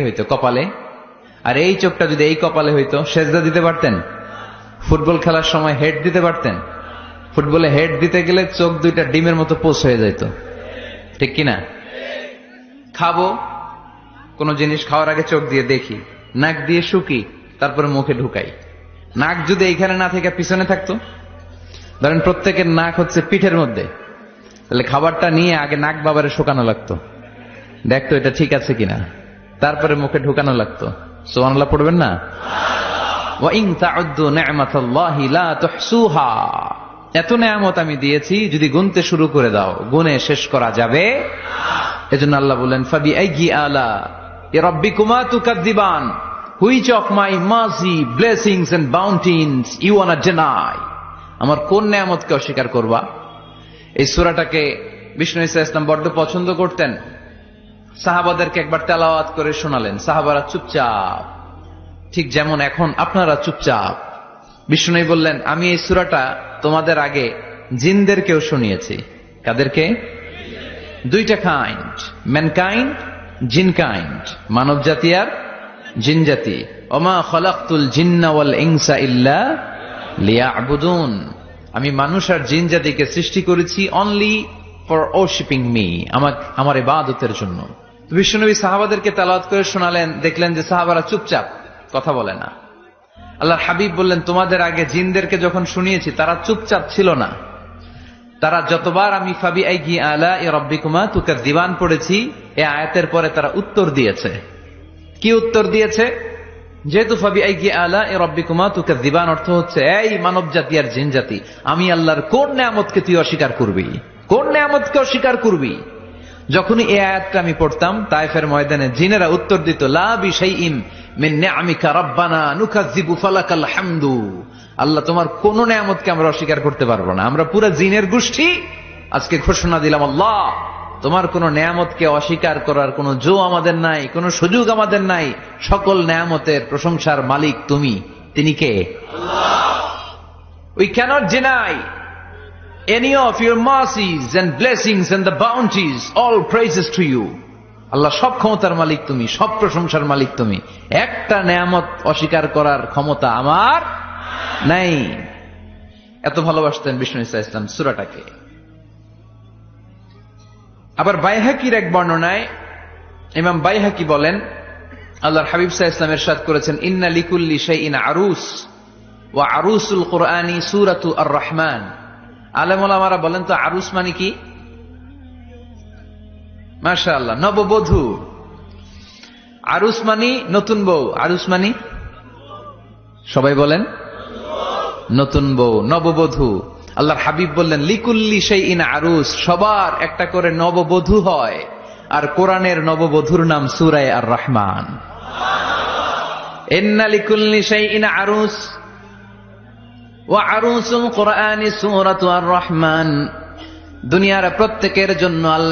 হইতো কপালে। আর এই চোখটা যদি এই কপালে হইতো, সেজদা দিতে পারতেন? ফুটবল খেলার সময় হেড দিতে পারতেন? ফুটবলে হেড দিতে গেলে চোখ দুইটা ডিমের মতো পোষ হয়ে যাইতো। ঠিক কিনা খাব, কোন জিনিস খাওয়ার আগে চোখ দিয়ে দেখি। নাক দিয়ে শুকি, তারপরে মুখে ঢুকাই। নাক যদি এইখানে না থেকে পিছনে থাকতো? ধরেন প্রত্যেকের নাক হচ্ছে পিঠের মধ্যে। তাহলে খাবারটা নিয়ে আগে নাক বাবারে শুকানো লাগতো। দেখতো এটা ঠিক আছে কিনা। তারপরে মুখে ঢুকানো লাগতো। সোয়ানলা পড়বেন না? এত নেয়ামত আমি দিয়েছি, যদি গুনতে শুরু করে দাও, গুনে শেষ করা যাবে। এজন্য আল্লাহ বলেন ফাবি আলা এ রব্বিকুমা তুকাদ্দিবান। হুইচ অফ মাই মাসি blessings and bounties you wanna deny আমার কোন নেয়ামতকে অস্বীকার করবা? এই সূরাটাকে বিষ্ণু ইসা ইসলাম বড্ড পছন্দ করতেন। সাহাবাদেরকে একবার তেলাওয়াত করে শোনালেন। সাহাবারা চুপচাপ। ঠিক যেমন এখন আপনারা চুপচাপ। বিষ্ণু বললেন, আমি এই সুরাটা তোমাদের আগে জিনদেরকেও শুনিয়েছি। কাদেরকে? দুইটা কাইন্ড ম্যানকাইন্ড জিন কাইন্ড মানব জাতি আর জিন জাতি ওমা খলাকুল জিন্না ওয়াল ইনসা লিয়া আবুদুন আমি মানুষ আর জিন জাতিকে সৃষ্টি করেছি অনলি ফর ওশিপিং মি আমার আমার ইবাদতের জন্য। তো বিশ্বনবী সাহাবাদেরকে তালাওয়াত করে শোনালেন, দেখলেন যে সাহাবারা চুপচাপ, কথা বলে না। আল্লাহর হাবিব বললেন, তোমাদের আগে জিনদেরকে যখন শুনিয়েছি, তারা চুপচাপ ছিল না। তারা যতবার আমি ফাবি আইগি আলা এ রব্বিকুমা তুকার দিবান পড়েছি, এ আয়াতের পরে তারা উত্তর দিয়েছে। কি উত্তর দিয়েছে? যেহেতু অর্থ হচ্ছে, এই মানব জাতি আর জিন জাতি আমি আল্লাহর কোন নেয়ামতকে তুই অস্বীকার করবি? কোন নেয়ামতকে অস্বীকার করবি? যখনই এই আয়াতটা আমি পড়তাম তাইফের ময়দানে জিনেরা উত্তর দিত আল্লাহ, তোমার কোন নেয়ামতকে আমরা অস্বীকার করতে পারব না। আমরা পুরো জিনের গোষ্ঠী আজকে ঘোষণা দিলাম আল্লাহ। তোমার কোন নেয়ামতকে অস্বীকার করার কোন জো আমাদের নাই কোন সুযোগ আমাদের নাই। সকল নেয়ামতের প্রশংসার মালিক তুমি। তিনি কে? We cannot deny any of your mercies and blessings and the bounties, all praises to you. Allah সব ক্ষমতার মালিক তুমি সব প্রশংসার মালিক তুমি। একটা নেয়ামত অস্বীকার করার ক্ষমতা আমার নাই। এত ভালোবাসতেন বিষ্ণু ইসা ইসলাম সুরাটাকে। আবার বাইহাকির এক বর্ণনায় ইমাম বাইহাকি বলেন, আল্লাহর হাবিব সাহা ইসলাম এরশাদ করেছেন, ইন্না লিকুল্লি শাইইন আরুস, ওয়া আরুসুল কোরআনি সুরাতু আর রহমান আলেমারা বলেন তো আরুস মানে কি? মাশা আল্লাহ নববধূ। আরুস মানি নতুন বউ, আরুস মানি? সবাই বলেন, নতুন বউ, নববধূ। আল্লাহর হাবিব বললেন, লিকুল্লি সেই ইন আরুস, সবার একটা করে নববধূ হয়, আর কোরআনের নববধুর নাম সুরায় আর রহমান আর রহমান দুনিয়ার প্রত্যেকের জন্য আল্লাহ